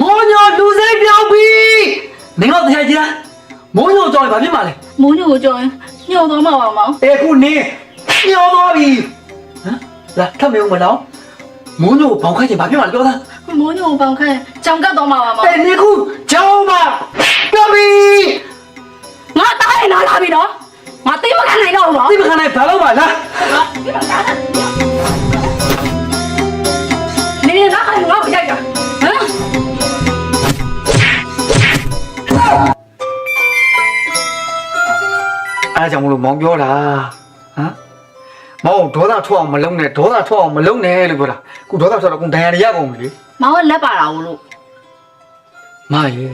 မောညိုလူစိတ်ပြောင်းပြီနင်တော့တရားကြီးလားမောညိုကြောင့်ဘာဖြစ်မှာလဲမိုးညိုကိုကြောရင်ညှော်သွားမှာပါမောင်အေးခုနင်းညောသွားပြီဟမ်လာထပ်မအောင်မလားမောညိုဘောင်ခိုက်ချင်ဘာဖြစ်မှာလဲပြောသားမိုးညိုကိုပေါင်ခိုင်းကြောင်ကတ်သွားမှာပါမောင်အေးနင်ခုကြောင်းပါပြောပြီ မလို့မောင်ပြောတာဟမ်မောင်ဒေါသထွက်အောင်မလုံးနဲ့ဒေါသထွက်အောင်မလုံးနဲ့လို့ပြောတာခုဒေါသထွက်တော့ကုန်ဒဏ်ရာတွေရကုန်ပြီလေမောင်ကလက်ပါတာဘူးလို့မရေ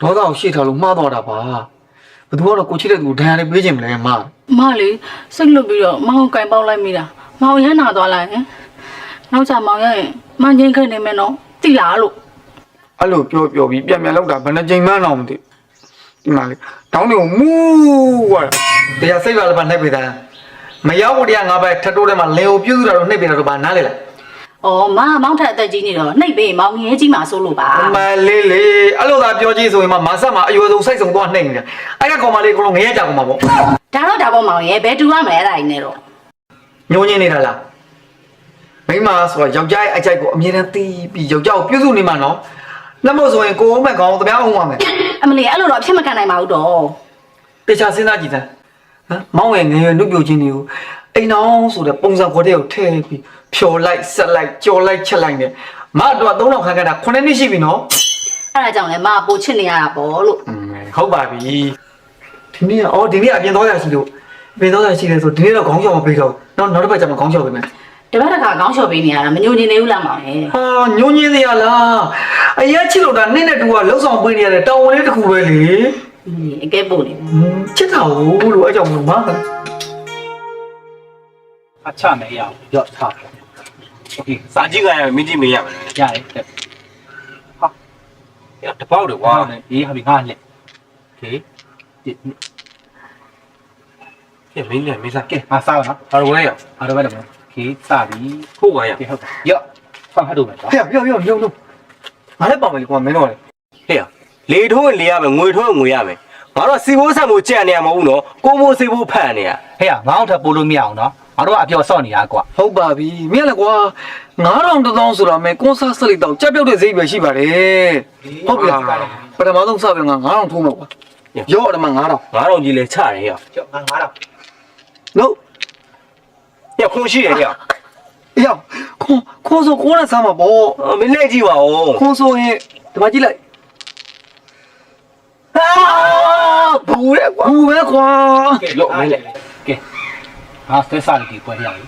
ဒေါသကိုရှေ့ထားလို့မှားတော့တာပါဘသူကတော့ကိုချစ်တဲ့သူကိုဒဏ်ရာတွေပေးခြင်းမလဲမမလေးစိတ်လွတ်ပြီးတော့မောင်ကိုကင်ပေါက်လိုက်မိတာမောင်ရမ်းနာသွားလိုက်ဟင်နောက်ကြမောင်ရရင်မငင်းခဲ့နေမယ်နော်တိလားလို့အဲ့လိုပြောပြောပြီးပြန်ပြန်လောက်တာဘယ်နှချိန်မှန်းတော့မသိဒီမှာလေတောင်းတွေကိုမူးကွာ တရားစိတ်ပါလည်းပါနှိပ်ပေးတာမရောက်ဘူးတရားငါပဲထပ်တိုးထဲမှာလင်ကိုပြုစုတာတော့နှိပ်ပေးတာတော့ဘာနားလေလားအော်မမောင်ထက်အသက်ကြီးနေတော့နှိပ်ပေးမောင်ငယ်ကြီးမှဆိုးလို့ပါအမလေးလေးအဲ့လိုသာပြောကြည့်ဆိုရင်မှမာဆက်မှာအယွယ်ဆုံးစိတ်ဆုံးသွားနှိပ်နေတာအဲ့ကကောင်မလေးကလုံးငရဲကြကောင်မှာပေါ့ဒါတော့ဒါပေါ့မောင်ရဲ့ဘယ်တူရမလဲအဲ့ဒါကြီးနဲ့တော့ညှိုးညင်းနေတာလားမိမဆိုတာယောက်ျားရဲ့အကြိုက်ကိုအမြဲတမ်းတီးပြီးယောက်ျားကိုပြုစုနေမှာနော်လက်မို့ဆိုရင်ကိုအောင်မဲ့ကောင်တပြားအောင်ပါမယ်အမလီအဲ့လိုတော့အဖြစ်မခံနိုင်ပါဘူးတော့တေချာစဉ်းစားကြည့်စမ်း ဟမ်မောင်ရဲ့ငယ်ရွယ်နှုတ်ပြချင်းတွေကိုအိမ်အောင်ဆိုတဲ့ပုံစံခေါ်တဲ့ကိုထည့်ပြီးဖြော်လိုက်ဆက်လိုက်ကြော်လိုက်ချက်လိုက်နဲ့မတော့3000ခန်းခန်းတာ9နှစ်ရှိပြီနော်အဲ့ဒါကြောင့်လည်းမပိုချစ်နေရတာပေါ့လို့อืมဟုတ်ပါပြီဒီနေ့ကအော်ဒီနေ့ကအပြင်သွားရရှိလို့အပြင်သွားရရှိတယ်ဆိုဒီနေ့တော့ခေါင်းချော်မပေးတော့ဘူးနောက်နောက်တစ်ပတ်ကျမှခေါင်းချော်ပေးမယ်တပတ်တစ်ခါခေါင်းလျှော်ပေးနေရတာမညိုညင်နေဘူးလားမောင်ရဲ့ဟာညှိုးညင်းစရာလားအရက်ချစ်လို့တာနေ့နဲ့တူကလှုပ်ဆောင်ပေးနေရတဲ့တောင်းဝင်လေးတစ်ခုပဲလေ အမလီအကဲပို့နေတယ် ဟွန်းချစ်တာဟုတ်လို့အဲ့ကြောင့်မလို့မ အချမယ်ရအောင်ရော့ထားโอเคစာကြည့်ကြရမယ်မင်းကြည့်မေးရမယ်ရတယ်တက်ဟာရတပေါက်တယ်ကွာအေးဟာပြီငါလက်โอเคဒီကဲမင်းလည်းမင်းစားကဲငါစားပါနော်ဘာလို့လဲရအားတော့ပဲတော့โอเคစပြီဖို့ပါရကဲဟုတ်ရော့ဖတ်တော့မယ်ကွာ ဟဲ့ပြောပြောပြောပြောငါလည်းပါမယ်လေကွာမင်းတော့လေ ဟေ့ရလေထိုးရင်လေရမယ်ငွေထိုးရင်ငွေရမယ် ငါတို့ကစီဘိုးဆက်မှုကြံ့နေရမဟုတ်ဘူးနော်ကိုဘိုးစီဘိုးဖတ်နေရဟဲ့ငါအောင်ထပ်ပို့လို့မရအောင်နော်ငါတို့ကအပြော်ဆော့နေတာကွာဟုတ်ပါပြီမင်းလည်းကွာ9000တသောင်းဆိုတာမင်းကွန်ဆာဆက်လိုက်တော့ကြက်ပြောက်တဲ့ဈေးပဲရှိပါတယ်ဟုတ်ပြီလားပထမဆုံးစပြီးငါ9000ထိုးမှာကွာရော့တယ်မှာ9000ငါတော့ကြီးလေချတယ်ဟေ့ရကျော်ငါငါတော့လို့ညခွန်ရှိတယ်ဟေ့ရအေးရောက်ခွန်ခွန်ဆိုကိုနဲ့ဆမ်းမှာပေါ့အော်မင်းလက်ကြည့် ပါဦးခွန်ဆိုရင်ဒီမှာကြည့်လိုက်အာဘူးရဲကွာဘူးပဲကွာကဲလို့မင်းလက်ကဲငါစတက်စားလေးပွဲရအောင်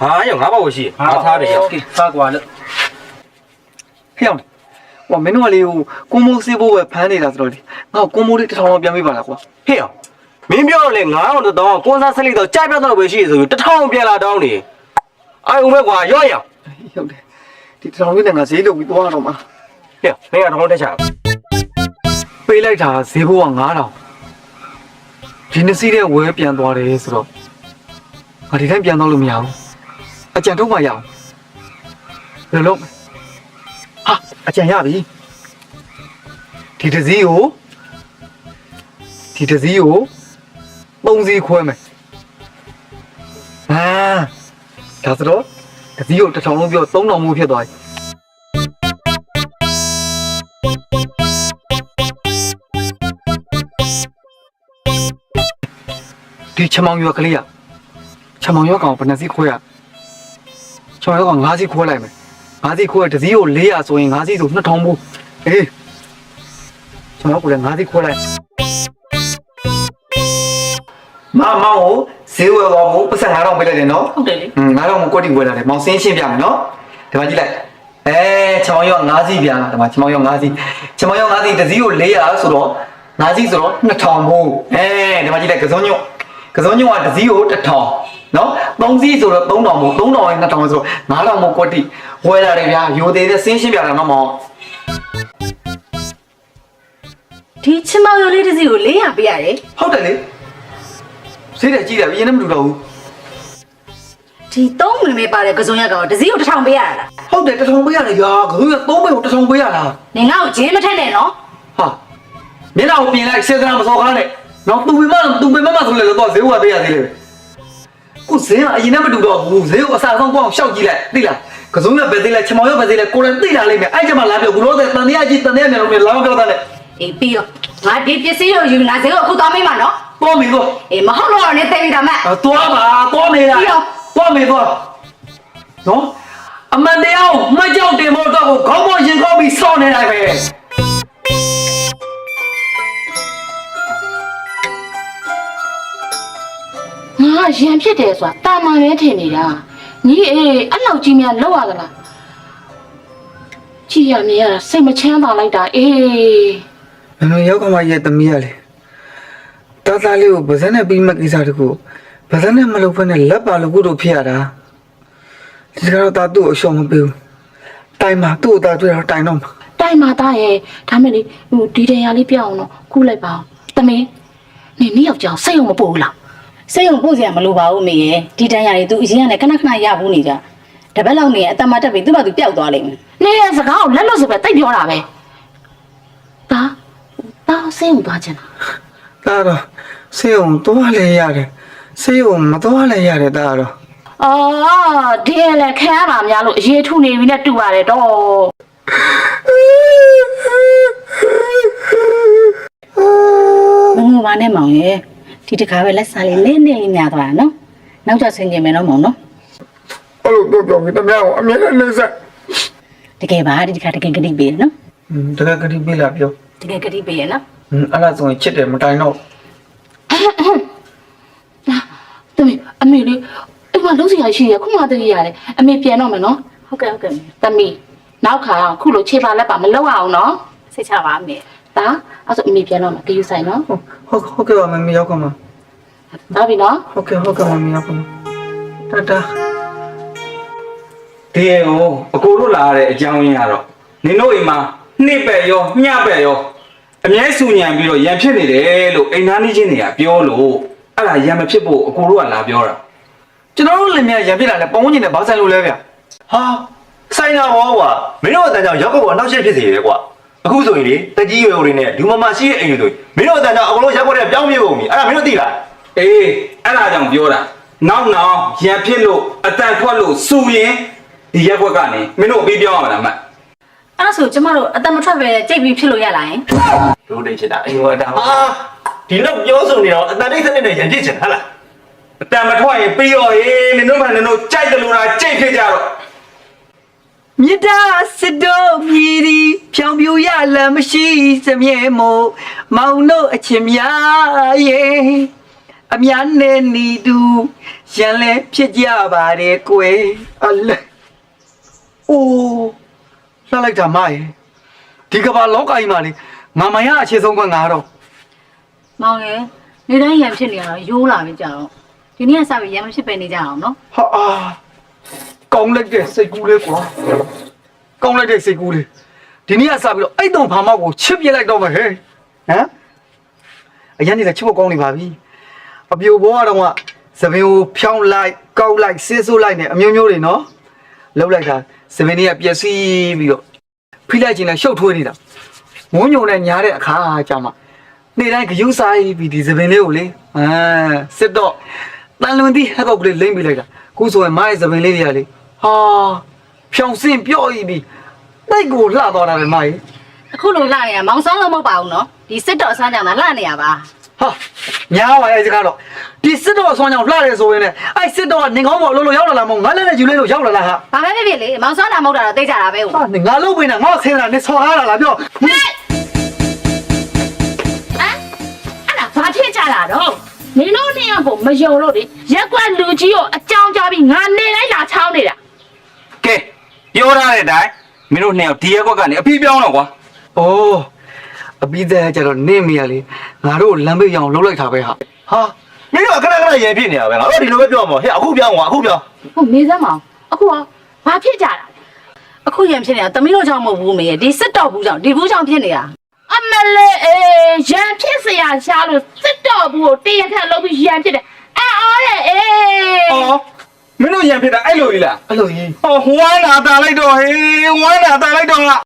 ဟာရောငါဘာကိုရှိငါထားတယ်ရောကဲစားကွာလို့ဖျောင်းဟောမင်းတို့ကလေဟိုကွန်မိုးစေးဖို့ပဲဖမ်းနေတာဆိုတော့လေငါကွန်မိုးလေးတစ်ထောင်လောက်ပြန်ပေးပါလားကွာဟေ့ရမင်းပြောတော့လေ9000တောင်းကွန်ဆာဆက်လိုက်တော့ကြိုက်ပြတ်တော့ပဲရှိဆိုပြီးတစ်ထောင်ပြန်လာတောင်းနေအာုံမဲ့ကွာရော့ရအောင်ဟုတ်တယ်ဒီတစ်ထောင်လေးနဲ့ငါဈေးလုပ်ပြီးသွားတော့မှာဟေ့မင်းကတော့တက်ချာ ပေးလိုက်တာဈေးဘိုးက9000ဒီနှစ်စီးတဲ့ဝဲပြန်သွားတယ်ဆိုတော့ငါဒီတိုင်းပြန်သွားလို့မရဘူးအကြံထုတ်မှရအောင်ဘယ်လိုလုပ်ဟာအကြံရပြီဒီတစ်စီးကိုဒီတစ်စီးကိုပုံစီခွဲမယ်ဟာဒါဆိုတော့တစ်စီးကိုတစ်ထောင်လုံးပြော3000မှုဖြစ်သွားပြီ ဒီချမောင်ရွက်ကလေးကချမောင်ရွက်ကောင်ဘယ်နှစီးခွဲရချမောင်ရွက်ကောင်5စီးခွဲလိုက်မယ်5စီးခွဲတစ်စီးကို400ဆိုရင်5စီးဆို2000ဘူးအေးချမောင်ကိုလည်း5စီးခွဲလိုက်မမောင်ကိုဈေးဝယ်သွားဖို့ပတ်စံ9000ပေးလိုက်တယ်နော်ဟုတ်တယ်လေอืม9000ကိုကွက်တီဝယ်လာတယ်မောင်စင်းရှင်းပြမယ်နော်ဒီမှာကြည့်လိုက်အဲချမောင်ရွက်5စီးပြန်ဒီမှာချမောင်ရွက်5စီးချမောင်ရွက်5စီးတစ်စီးကို400ဆိုတော့5စီးဆိုတော့2000ဘူးအဲဒီမှာကြည့်လိုက်ကစုံညွတ် ကစုံညွတ်ကတစ်စီးကို1000နော်3စီးဆိုတော့3000ဘူး3000ရဲ့2000ဆိုတော့9000မို့ကွက်တီဝယ်လာတယ်ဗျာရိုသေးတဲ့စင်းရှင်းပြတာနော်မောင်ဒီချင်မောင်ရိုလေးတစ်စီးကို400ပေးရတယ်ဟုတ်တယ်လေဈေးတယ်ကြည့်တယ်ဘယ်ရင်မှမတူတော့ဘူးဒီ3မီလီမီပါတဲ့ကစုံရက်ကောင်တစ်စီးကို1000ပေးရတာလားဟုတ်တယ်တထောင်ပေးရတယ်ဗျာကလေးကသုံးပေကိုတထောင်ပေးရတာနင်ငါ့ကိုဂျင်းမထက်နဲ့နော်ဟာမျက်နှာကိုပြင်လိုက်စေတနာမစော်ကားနဲ့ နောက်သူ့ပေမသူ့ပေမမဆိုလဲလို့တော့ဈေးဝယ်ပေးရသေးလေခုဈေးကအရင်နဲ့မတူတော့ဘူးဈေးကိုအစားဆုံးပေါ့ရှောက်ကြည့်လိုက်သိလားကစုံရပဲသေးလဲချမောင်ရပဲသေးလဲကိုယ်တိုင်သိလာလိမ့်မယ်အဲ့ကျမှလာပြောဘူးလို့တဲ့တန်တရားကြီးတန်တရားမြန်လို့လာမပြောတတ်နဲ့အေးပြီးရောငါဒီပစ္စည်းကိုယူလာစေကိုအခုသွားမိမှာနော်တော့မင်းတော့အေးမဟုတ်လို့တော့နေသိပြီဒါမဲ့သွားပါသွားမေးလားသွားမေးသွားနော်အမှန်တရားကိုမကြောက်တင်ဖို့တော့ကိုခေါင်းပေါ်ရင်ကောင်းပြီးစောင့်နေလိုက်ပဲ ငါရံဖြစ်တယ်ဆိုတာတာမန်ပဲထင်နေတာညီအေးအဲ့လောက်ကြီးများလောက်ရသလားကြည်ရမြင်ရတာစိတ်မချမ်းသာလိုက်တာအေးမမရောက်ကမှရဲ့သမီးရလေတာတာလေးကိုဗဇက်နဲ့ပြီးမှကိစ္စတကူဗဇက်နဲ့မလုပ်ဖ ೇನೆ လက်ပါလို့ကုတို့ဖြစ်ရတာဒီကတော့တာသူ့ကိုအရှောင်မပေးဘူးတိုင်မှာသူ့ကိုတာတွေ့တော့တိုင်တော့မှာတိုင်မာသားရဲ့ဒါမဲ့လေဟိုဒီတရားလေးပြအောင်တော့ကူးလိုက်ပါအောင်တမင်းနေနေယောက်ျောင်စိတ်အောင်မပို့ဘူးလား စိတ်ုံပို့စရာမလိုပါဘူးမေရဲ့ဒီတန်းရည်သူအရင်ကလည်းခဏခဏရဘူးနေကြတပတ်လောက်နေအတမတက်ပြီးသူ့ဘာသူပျောက်သွားလိမ့်မယ်နေရစကားကိုလက်လွတ်စပဲတိတ်ပြောတာပဲဒါဒါစိတ်အောင်သွားချင်တာဒါတော့ဆေးုံသွားလဲရတယ်ဆေးုံမသွားလဲရတယ်ဒါတော့အော်ဒီလည်းခံရမှာများလို့အရေးထုနေပြီနဲ့တူပါတယ်တော့မငိုပါနဲ့မောင်ရဲ့ ဒီတခါပဲလက်စားလေးနည်းနည်းလေးများသွားတာနော်နောက်ကျဆင်းကျင်မယ်နော်မောင်နော်အဲ့လိုတော့ပြောပြီးတမန်ကိုအမြဲတမ်းနေဆက်တကယ်ပါဒီတခါတကယ်ဂတိပေးရနော်တကယ်ကတိပေးလာပြောတကယ်ဂတိပေးရနော်အဲ့ဒါဆိုရင်ချစ်တယ်မတိုင်တော့တမီးအမေလေးအိမ်မှာလုံးစရာရှိရခုမှတည်းရတယ်အမေပြန်တော့မယ်နော်ဟုတ်ကဲ့ဟုတ်ကဲ့မေတမီးနောက်ခါခုလိုခြေပါလက်ပါမလောက်အောင်နော်စိတ်ချပါမေ ဒါအဲ့ဆိုအမေပြန်တော့မယ်ကြယူဆိုင်နော်ဟုတ်ဟုတ်ကဲ့ပါမမရောက်ကမှဒါပြီနော်ဟုတ်ကဲ့ဟုတ်ကဲ့မမရောက်ကမှတတာဒီရောအကိုတို့လာရတဲ့အကြောင်းရင်းကတော့နင်တို့အိမ်မှာနှစ်ပဲ့ရောညပဲ့ရောအမြဲဆူညံပြီးတော့ရံဖြစ်နေတယ်လို့အိမ်သားနေချင်းတွေကပြောလို့အဲ့ဒါရံမဖြစ်ဖို့အကိုတို့ကလာပြောတာကျွန်တော်တို့လည်းမြရံဖြစ်လာလဲပုံဝင်နေဘာဆိုင်လို့လဲဗျဟာဆိုင်နာဟောကွာမင်းတို့အတန်းကြောင့်ရောက်ကောက်ကအနောက်ရှက်ဖြစ်စေရဲကွာ အခုဆိုရင်လေတကြီးရွယ်တွေနဲ့လူမမရှိတဲ့အိမ်တွေဆိုရင်မင်းတို့အတန်းကြောင့်အကုန်လုံးရောက်ကောက်တဲ့ပြောင်းပြေကုန်ပြီအဲ့ဒါမင်းတို့သိလားအေးအဲ့ဒါကြောင့်ပြောတာနောက်နောက်ရံဖြစ်လို့အတန်ထွက်လို့စူရင်ဒီရက်ွက်ကနေမင်းတို့အပြီးပြောင်းရမှာလားမတ်အဲ့ဒါဆိုကျမတို့အတမထွက်ပဲကြိတ်ပြီးဖြစ်လို့ရလာရင်တို့တိတ်ချစ်တာအိမ်ဝတ်တာဟာဒီလောက်ပြောဆိုနေတော့အတန်တိတ်စနစ်နဲ့ရံပြစ်ချင်တာဟလားအတန်မထွက်ရင်ပြီးတော့ဟေးနင်တို့မှနင်တို့ကြိုက်တယ်လို့လားကြိတ်ဖြစ်ကြတော့ မြစ်တာစစ်တို့မြည်ဒီဖြောင်ပြူရလမ်းမရှိစမြဲမို့မောင်တို့အချင်များရဲ့အများနဲ့နီတူရန်လဲဖြစ်ကြပါတယ်ကွယ်အလဲအိုးလှလိုက်တာမရဲ့ဒီကဘာလောကကြီးမှာလေငါမရအခြေဆုံးကငါတော့မောင်ရဲ့နေတိုင်းရံဖြစ်နေရတော့ရိုးလာပြီကြတော့ဒီနေ့ကစပြီးရံမဖြစ်ပဲနေကြအောင်နော်ဟာအာကော င်းလိုက်တဲ့စိတ်ကူးလေးကွာကောင်းလိုက်တဲ့စိတ်ကူးလေးဒီနေ့ကစပြီးတော့အဲ့တုံဖာမောက်ကိုချစ်ပြလိုက်တော့မယ်ဟဲ့ဟမ်အရင်ကချစ်ဖို့ကောင်းနေပါပြီအပြိုဘောကတော့ကသပင်ကိုဖြောင်းလိုက်ကောက်လိုက်ဆင်းဆိုးလိုက်နဲ့အမျိုးမျိုးတွေနော်လှုပ်လိုက်တာသပင်တွေကပျက်စီးပြီးတော့ဖိလိုက်ခြင်းနဲ့ရှုပ်ထွေးနေတာဝုန်းညုံနဲ့ညားတဲ့အခါကျမှနေ့တိုင်းဂယုဆိုင်ပြီးဒီသပင်လေးကိုလေအာစစ်တော့တန်လွန်သီးဟက်ကောက်ကလေးလိမ့်ပြလိုက်တာခုဆိုရင်မိုင်းသပင်လေးတွေကလေ ဟာဖြောင်းစင်ပြော့ဤပြီးတိုက်ကိုလှသွားတာပဲမိုင်းအခုလိုလာနေတာမောင်ဆောင်လို့မဟုတ်ပါဘူးနော်ဒီစစ်တော်အဆန်းကြောင့်သာလာနေရပါဟာညားပါရဲ့စကားတော့ဒီစစ်တော့အစွမ်းကြောင့်လှတယ်ဆိုရင်လည်းအဲ့စစ်တော့ကနေကောင်းပေါ်လို့လို့ရောက်လာလားမဟုတ်ငါလည်းလည်းယူလေးလို့ရောက်လာလားဟာဘာပဲဖြစ်ဖြစ်လေမောင်ဆောင်တာမဟုတ်တာတော့သိကြတာပဲဟုတ်ဟာနေငါလုံးဝင်တာငါဆင်းတာနေဆော်ကားလာလားပြောဟမ်အဲ့ဒါဘာဖြစ်ကြတာတော့နင်တို့နှစ်ယောက်ကိုမယုံလို့လေရက်ကွက်လူကြီးကိုအကြောင်းကြားပြီးငါနေလိုက်လာချောင်းနေတာကဲ ပြောထားတဲ့အတိုင်းမင်းတို့နှစ်ယောက်ဒီရက်ကွက်ကနေအပြီးပြောင်းတော့ကွာ။အိုးအပြီးသားကျတော့နင့်မိရလေငါတို့လမ်းဘေးရောင်လှုပ်လိုက်တာပဲဟာဟာမင်းတို့ကခဏခဏရေဖြစ်နေတာပဲငါတို့ဒီလိုပဲပြောမှာဟဲ့အခုပြောင်းကွာအခုပြောင်းဟုတ်မေးစမ်းမအောင်အခုကဘာဖြစ်ကြတာလဲအခုရံဖြစ်နေတာသမီးတို့ကြောင့်မဟုတ်ဘူးမေရဲ့ဒီစစ်တော်ဘူးကြောင့်ဒီဘူးကြောင့်ဖြစ်နေတာအမလေးအေးရံဖြစ်စရာရှားလို့စစ်တော်ဘူးကိုတရားခံလုပ်ပြီးရံဖြစ်တယ်အာအော်ရဲ့အေး။အော် မင်းတို့ရံဖြစ်တာအဲ့လိုကြီးလားအဲ့လိုကြီးဟောဝမ်းနာတာလိုက်တော့ဟေးဝမ်းနာတာလိုက်တော့